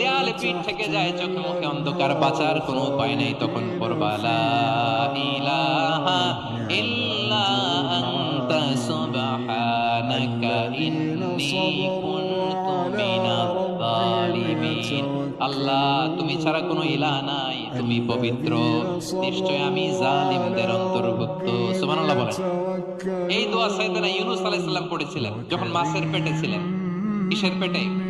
দেয়ালে পিঠ থেকে যায়, চোখে মুখে অন্ধকার, বাঁচার কোনো উপায় নেই তখন আল্লাহ, তুমি ছাড়া কোনো ইলাহ নাই, তুমি পবিত্র। নিশ্চয় আমি জালিমদের অন্তর্ভুক্ত। সুবহানাল্লাহ বলেন। এই দোয়া সাইয়েদনা ইউনূস আলাইহিস সালাম পড়েছিলেন, যখন মাছের পেটে ছিলেন, কিসের পেটে?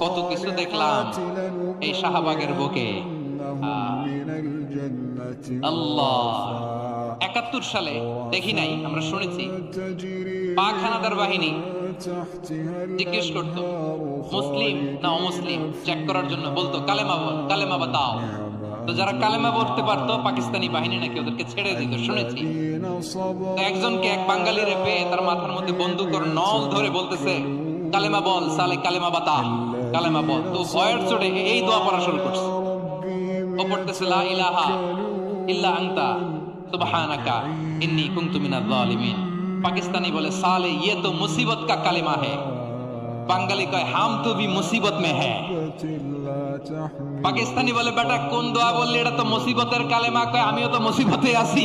কত কিছু দেখলাম এই শাহবাগের বুকে। আল্লাহ। একাত্তর সালে, দেখি নাই, আমরা শুনেছি। পাক হানাদার বাহিনী জিজ্ঞেস করত, মুসলিম না অমুসলিম? চেক করার জন্য বলতো, কালেমা বল, কালেমা বাতাও। তো যারা কালেমা পড়তে পারতো, পাকিস্তানি বাহিনী নাকি ওদেরকে ছেড়ে দিত, শুনেছি। একজনকে এক বাঙালি রে পেয়ে তার মাথার মধ্যে বন্দুকর নল ধরে বলতেছে, কালেমা বল, সালে কালেমা বাতা কালেমা তো ভয়ের এই দোয়া পড়া শুরু করছে। ও পড়তেছে, লা ইলাহা ইল্লা আনতা, সুবহানাকা কুনতু মিনাল জালিমিন পাকিস্তানি বলে, সালে ইয়ে তো মুসিবত কা কালেমা হে। বাঙালি কয়, হাম তো ভি মুসিবত মে হে। পাকিস্তানি বলে, বেটা, কোন দোয়া বললি, এটা তো মুসিবতের কালেমা। কয়, আমিও তো মুসিবতে আছি।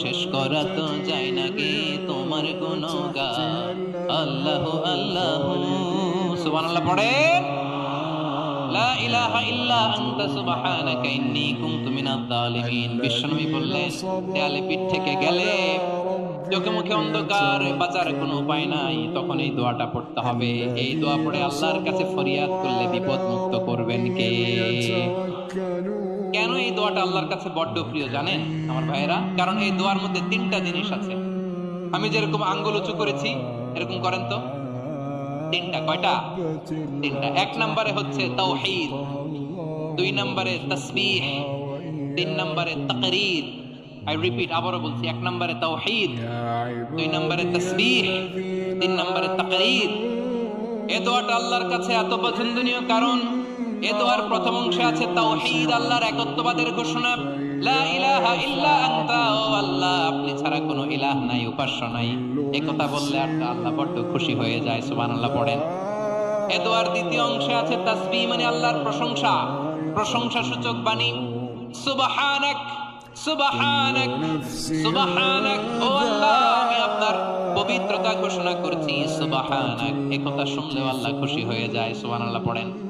শেষ করা তো যায় না গে তোমার গুণগান। আল্লাহু আল্লাহু। সুবহানাল্লাহ পড়ে লা ইলাহা ইল্লা আনতা, সুবহানাকা ইন্নী কুনতু মিনাজ জালিমিন বিশ্বনবী দেয়ালে পিঠ থেকে গেলে চোখে মুখে অন্ধকার, বাঁচার কোনো উপায় নাই। তখন এই দোয়াটা পড়তে হবে। এই দোয়া পড়ে আল্লাহর কাছে ফরিয়াদ করলে বিপদ মুক্ত করবেন কে? কেন এই দোয়াটা আল্লাহর কাছে বড্ড প্রিয় জানেন আমার ভাইয়েরা? কারণ এই দোয়ার মধ্যে তিনটা জিনিস আছে। আমি যেরকম আঙ্গুল উঁচু করেছি, এরকম করেন তো? তিনটা। কয়টা? তিনটা। এক নম্বরে হচ্ছে তাওহীদ, দুই নম্বরে তাসবিহ, তিন নম্বরে তাকরীর। আই রিপিট আবারও বলছি, এক নম্বরে তাওহীদ, দুই নম্বরে তাসবিহ, তিন নম্বরে তাকরীর। এ দোয়াটা আল্লাহর কাছে এত পছন্দনীয় কারণ এ দোয়ার প্রথম অংশে আছে তাওহীদ আল্লাহর একত্ববাদের ঘোষণা। লা ইলাহা ইল্লা আনতা, ও আল্লাহ, আপনি ছাড়া কোনো ইলাহ নাই, উপাস্য নাই। এ কথা বললে আর আল্লাহ বড্ড খুশি হয়ে যায়, সুবহানাল্লাহ পড়েন। এ দোয়ার দ্বিতীয় অংশে আছে তাসবিহ মানে আল্লাহর প্রশংসা। প্রশংসা সূচক বাণী। সুবহানাক সুবহানাক সুবহানাক, ও আল্লাহ, আমি আপনার পবিত্রতা ঘোষণা করছি, সুবহানাক। এই কথা শুনলেও আল্লাহ খুশি হয়ে যায়, সুবহানাল্লাহ পড়েন।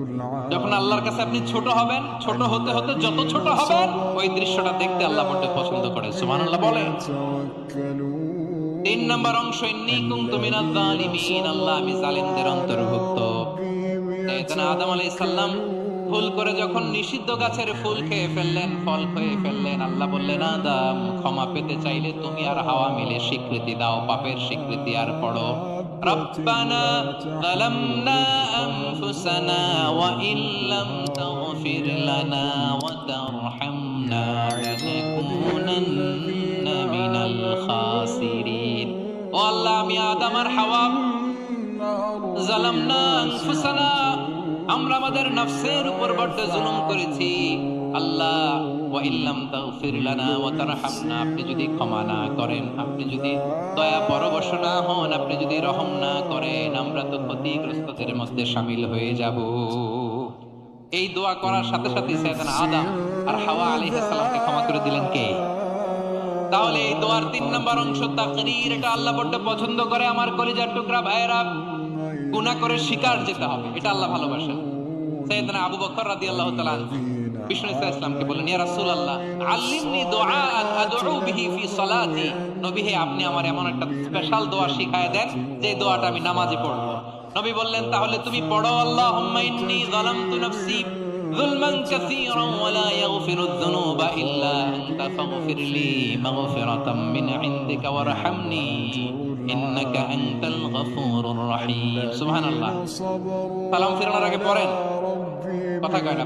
যখন আল্লাহর কাছে আপনি ছোট হবেন, ছোট হতে হতে যত ছোট হবেন, ওই দৃশ্যটা দেখতে আল্লাহ বড্ড পছন্দ করে সুবহানাল্লাহ বলেন। তিন নম্বর অংশ, ইন্নী কুনতু মিনাজ জালিমিন আল্লাহ আমি জালিমদের অন্তর্ভুক্ত। সাইয়েদনা আদম আলাইহিস সালাম ভুল করে যখন নিষিদ্ধ গাছের ফুল খেয়ে ফেললেন, ফল খেয়ে ফেললেন, আল্লাহ বললেন, আদম, ক্ষমা পেতে চাইলে তুমি আর হাওয়া মিলে স্বীকৃতি দাও, পাপের স্বীকৃতি আর পড়ো। ربنا ظلمنا أنفسنا وإن لم تغفر لنا وترحمنا لنكونن من الخاسرين والله আমি আদম আর হাওয়া জালামনা আনফুসানা আমরা আমাদের নফসের উপর বড্ড জুলুম করেছি আল্লাহ ওয়া ইল্লাম তাগফির লানা ওয়া তারহামনা আপনি যদি ক্ষমা না করেন আপনি যদি দয়া পরবশ না হন, আপনি যদি রহম না করেন, আমরা তো ক্ষতিগ্রস্তদের মধ্যে শামিল হয়ে যাব। এই দোয়া করার সাথে সাথে সাইয়েদনা আদম আর হাওয়া আলাইহিস সালামকে ক্ষমা করে দিলেন কে? তাহলে এই দোয়ার তিন নম্বর অংশ তাকরীর এটা আল্লাহ বড্ড পছন্দ করে। আমার কলিজার টুকরা ভাইয়েরা, গুনাহ করে শিকার যেতে হবে, এটা আল্লাহ ভালোবাসেন। সাইয়েদনা আবু বকর রাদিয়াল্লাহু তাআলা বললেন নবী হে, আপনি আমার এমন একটা স্পেশাল দোয়া শিখায় দেন, যে দোয়াটা আমি নামাজে পড়ব। নবী বললেন, তাহলে তুমি পড়ো কথা কয় না